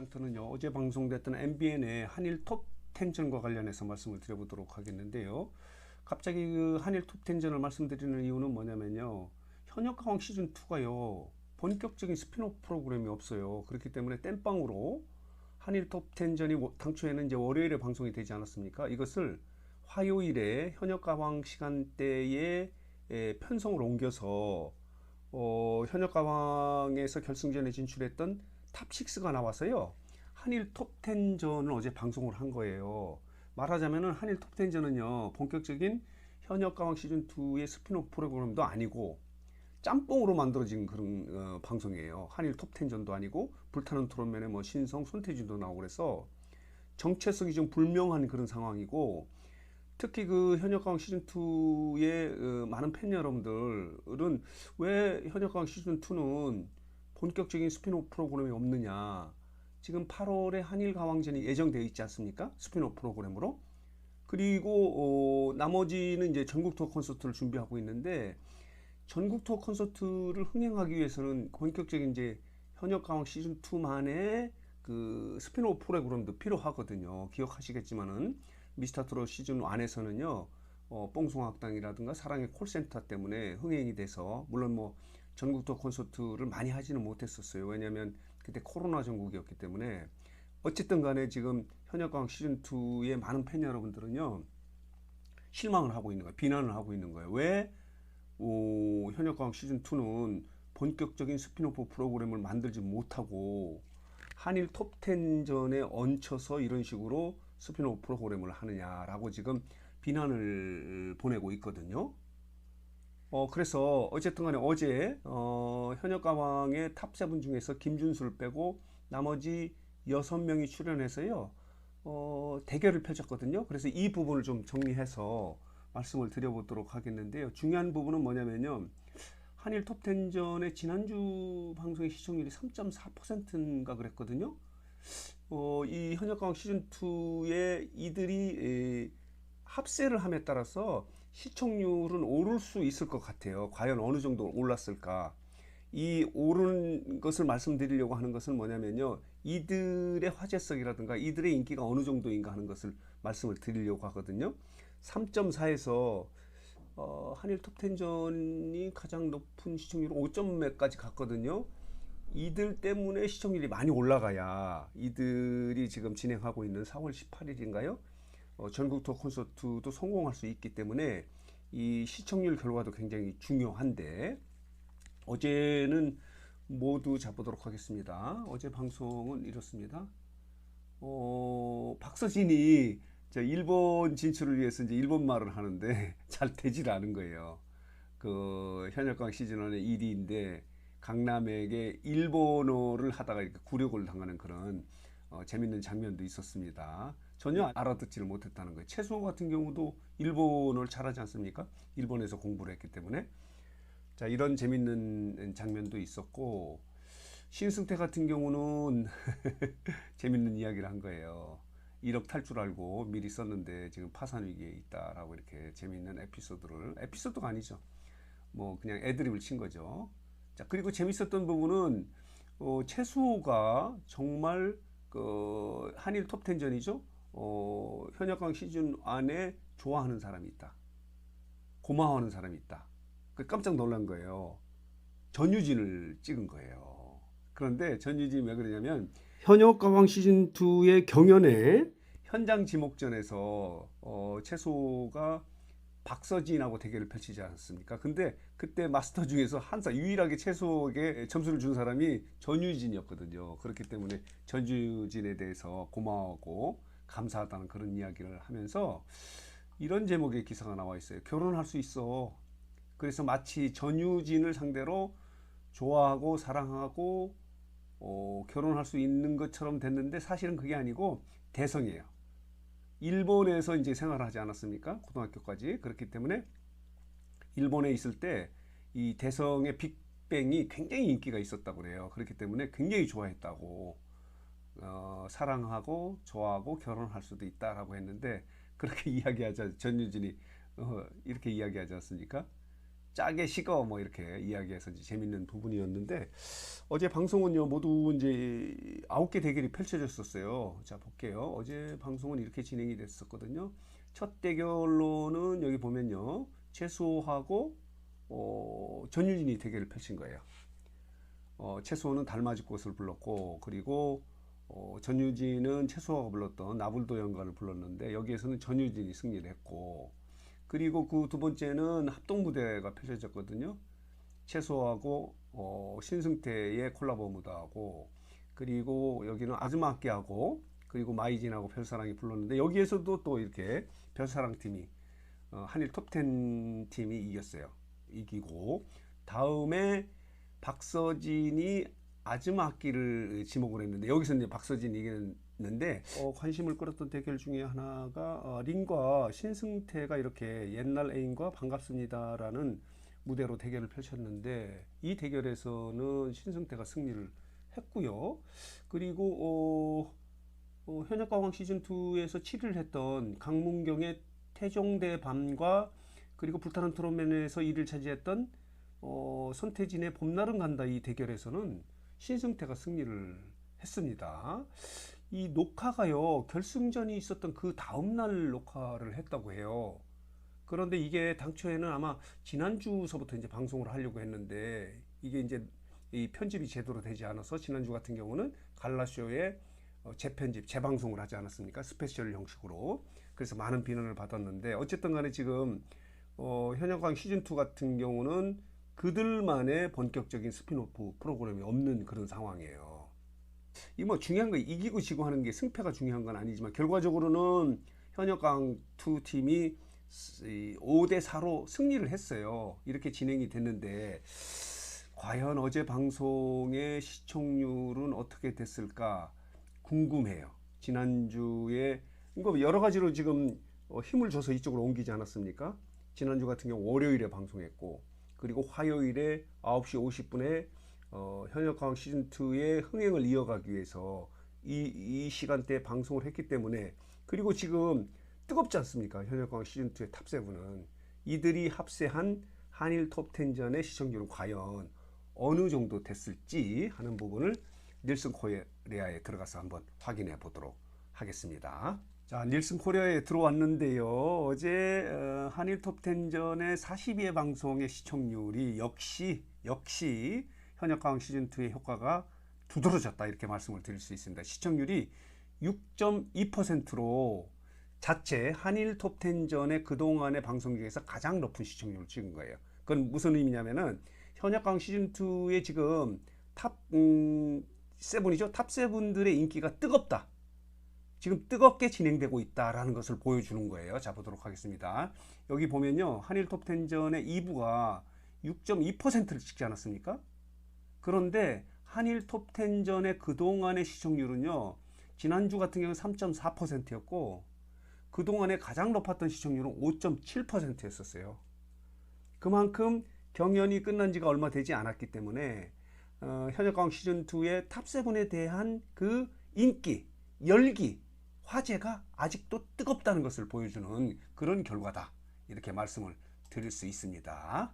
상태는요. 어제 방송됐던 MBN의 한일 톱 텐전과 관련해서 말씀을 드려보도록 하겠는데요. 갑자기 그 한일 톱 텐전을 말씀드리는 이유는 뭐냐면요. 현역 가왕 시즌 2가요. 본격적인 스피노프 프로그램이 없어요. 그렇기 때문에 땜빵으로 한일 톱 텐전이 워- 당초에는 이제 월요일에 방송이 되지 않았습니까? 이것을 화요일에 현역 가왕 시간대에 에, 편성을 옮겨서 어, 현역 가왕에서 결승전에 진출했던 탑6가 나와서요. 한일 톱10전을 어제 방송을 한 거예요. 말하자면은 한일 톱10전은요. 본격적인 현역 가왕 시즌2의 스피노프 프로그램도 아니고 짬뽕으로 만들어진 그런 어, 방송이에요. 한일 톱10전도 아니고 불타는 토론맨에 뭐 신성, 손태진도 나오고 그래서 정체성이 좀 불명한 그런 상황이고 특히 그 현역강 시즌 2의 많은 팬 여러분들은 왜 현역강 시즌 2는 본격적인 스피노프 프로그램이 없느냐? 지금 8월에 한일 가왕전이 예정되어 있지 않습니까? 스피노프 프로그램으로. 그리고 어, 나머지는 이제 전국 투어 콘서트를 준비하고 있는데 전국 투어 콘서트를 흥행하기 위해서는 본격적인 이제 현역 가왕 시즌 2만의 그 스피노프 프로그램도 필요하거든요. 기억하시겠지만은 미스터 트롯 시즌 1에서는요. 어, 뽕송학당이라든가 사랑의 콜센터 때문에 흥행이 돼서 물론 뭐 전국 투어 콘서트를 많이 하지는 못했었어요. 왜냐하면 그때 코로나 전국이었기 때문에 어쨌든 간에 지금 현역강 시즌 2의 많은 팬 여러분들은요. 실망을 하고 있는 거예요. 비난을 하고 있는 거예요. 왜 오, 현역강 시즌 2는 본격적인 스피노프 프로그램을 만들지 못하고 한일 톱 10전에 얹혀서 이런 식으로 스피노프 프로그램을 하느냐라고 지금 비난을 보내고 있거든요. 어, 그래서 어쨌든 간에 어제 어, 현역 가왕의 탑7 중에서 김준수를 빼고 나머지 6명이 출연해서요. 어, 대결을 펼쳤거든요. 그래서 이 부분을 좀 정리해서 말씀을 드려보도록 하겠는데요. 중요한 부분은 뭐냐면요. 한일 톱10전의 지난주 방송의 시청률이 3.4%인가 그랬거든요. 어, 이 현역강 시즌 2에 이들이 에, 합세를 함에 따라서 시청률은 오를 수 있을 것 같아요. 과연 어느 정도 올랐을까? 이 오른 것을 말씀드리려고 하는 것은 뭐냐면요. 이들의 화제성이라든가 이들의 인기가 어느 정도인가 하는 것을 말씀을 드리려고 하거든요. 3.4에서 어, 한일 톱10전이 가장 높은 시청률 5점 몇까지 갔거든요. 이들 때문에 시청률이 많이 올라가야 이들이 지금 진행하고 있는 4월 18일인가요? 어, 전국 투어 콘서트도 성공할 수 있기 때문에 이 시청률 결과도 굉장히 중요한데 어제는 모두 잡보도록 하겠습니다. 어제 방송은 이렇습니다. 어, 박서진이 저 일본 진출을 위해서 이제 일본 말을 하는데 잘 되질 않은 거예요. 그 현역강 시즌 1의 1위인데 강남에게 일본어를 하다가 이렇게 굴욕을 당하는 그런 어, 재밌는 장면도 있었습니다. 전혀 알아듣지를 못했다는 거예요. 최수호 같은 경우도 일본어를 잘하지 않습니까? 일본에서 공부를 했기 때문에. 자, 이런 재밌는 장면도 있었고, 신승태 같은 경우는 재밌는 이야기를 한 거예요. 1억 탈 줄 알고 미리 썼는데 지금 파산 위기에 있다라고 이렇게 재밌는 에피소드를, 에피소드가 아니죠. 뭐 그냥 애드립을 친 거죠. 자, 그리고 재밌었던 부분은 어, 최수호가 정말 그 한일 톱텐전이죠. 어, 현역강 시즌 안에 좋아하는 사람이 있다. 고마워하는 사람이 있다. 그 깜짝 놀란 거예요. 전유진을 찍은 거예요. 그런데 전유진이 왜 그러냐면 현역 가왕 시즌 2의 경연에 현장 지목전에서 어, 최소가 박서진하고 대결을 펼치지 않았습니까? 근데 그때 마스터 중에서 한사 유일하게 최소에게 점수를 준 사람이 전유진이었거든요. 그렇기 때문에 전유진에 대해서 고마워하고 감사하다는 그런 이야기를 하면서 이런 제목의 기사가 나와 있어요. 결혼할 수 있어. 그래서 마치 전유진을 상대로 좋아하고 사랑하고 어, 결혼할 수 있는 것처럼 됐는데 사실은 그게 아니고 대성이에요. 일본에서 이제 생활하지 않았습니까? 고등학교까지. 그렇기 때문에 일본에 있을 때 이 대성의 빅뱅이 굉장히 인기가 있었다고 그래요. 그렇기 때문에 굉장히 좋아했다고 어, 사랑하고 좋아하고 결혼할 수도 있다라고 했는데 그렇게 이야기하자 전유진이 어, 이렇게 이야기하지 않습니까? 짜게 식어 뭐 이렇게 이야기해서 이제 재밌는 부분이었는데 어제 방송은요 모두 이제 아홉 개 대결이 펼쳐졌었어요. 자 볼게요. 어제 방송은 이렇게 진행이 됐었거든요. 첫 대결로는 여기 보면요 최수호하고 어, 전유진이 대결을 펼친 거예요. 어, 최수호는 달맞이 꽃을 불렀고 그리고 어, 전유진은 최수호가 불렀던 나불도 연가를 불렀는데 여기에서는 전유진이 승리를 했고 그리고 그 두 번째는 합동 무대가 펼쳐졌거든요. 최소하고 어, 신승태의 콜라보 무대하고 그리고 여기는 아즈마학기하고 그리고 마이진하고 별사랑이 불렀는데 여기에서도 또 이렇게 별사랑 팀이 어, 한일 톱10 팀이 이겼어요. 이기고 다음에 박서진이 아즈마 학기를 지목을 했는데 여기서 이제 박서진이 이겼는데 어, 관심을 끌었던 대결 중에 하나가 어, 린과 신승태가 이렇게 옛날 애인과 반갑습니다라는 무대로 대결을 펼쳤는데 이 대결에서는 신승태가 승리를 했고요. 그리고 어, 어, 현역가왕 시즌 2에서 7위를 했던 강문경의 태종대 밤과 그리고 불타는 트롯맨에서 1위를 차지했던 어, 손태진의 봄날은 간다 이 대결에서는 신승태가 승리를 했습니다. 이 녹화가요 결승전이 있었던 그 다음날 녹화를 했다고 해요. 그런데 이게 당초에는 아마 지난주서부터 이제 방송을 하려고 했는데 이게 이제 이 편집이 제대로 되지 않아서 지난주 같은 경우는 갈라쇼에 어, 재편집, 재방송을 하지 않았습니까? 스페셜 형식으로. 그래서 많은 비난을 받았는데 어쨌든 간에 지금 어, 현역강 시즌2 같은 경우는 그들만의 본격적인 스피노프 프로그램이 없는 그런 상황이에요. 이 뭐 중요한 거 이기고 지고 하는 게 승패가 중요한 건 아니지만 결과적으로는 현역강 2 팀이 5대 4로 승리를 했어요. 이렇게 진행이 됐는데 과연 어제 방송의 시청률은 어떻게 됐을까 궁금해요. 지난주에 이거 여러 가지로 지금 어, 힘을 줘서 이쪽으로 옮기지 않았습니까? 지난주 같은 경우 월요일에 방송했고 그리고 화요일에 9시 50분에 어, 현역강 시즌2의 흥행을 이어가기 위해서 이, 이 시간대에 방송을 했기 때문에 그리고 지금 뜨겁지 않습니까? 현역강 시즌2의 탑7은 이들이 합세한 한일 톱10전의 시청률은 과연 어느 정도 됐을지 하는 부분을 닐슨 코리아에 들어가서 한번 확인해 보도록 하겠습니다. 자, 닐슨 코리아에 들어왔는데요. 어제 어, 한일 톱10전의 42회 방송의 시청률이 역시 역시 현역강 시즌 2의 효과가 두드러졌다 이렇게 말씀을 드릴 수 있습니다. 시청률이 6.2%로 자체 한일 톱10전의 그동안의 방송 중에서 가장 높은 시청률을 찍은 거예요. 그건 무슨 의미냐면은 현역강 시즌 2의 지금 탑, 음, 세븐이죠. 탑 세븐들의 인기가 뜨겁다. 지금 뜨겁게 진행되고 있다라는 것을 보여주는 거예요. 자, 보도록 하겠습니다. 여기 보면요. 한일 톱10전의 2부가 6.2%를 찍지 않았습니까? 그런데 한일 톱10전의 그동안의 시청률은요. 지난주 같은 경우는 3.4%였고 그동안에 가장 높았던 시청률은 5.7%였었어요. 그만큼 경연이 끝난 지가 얼마 되지 않았기 때문에 어, 현역강 시즌2의 탑7에 대한 그 인기, 열기, 화제가 아직도 뜨겁다는 것을 보여주는 그런 결과다. 이렇게 말씀을 드릴 수 있습니다.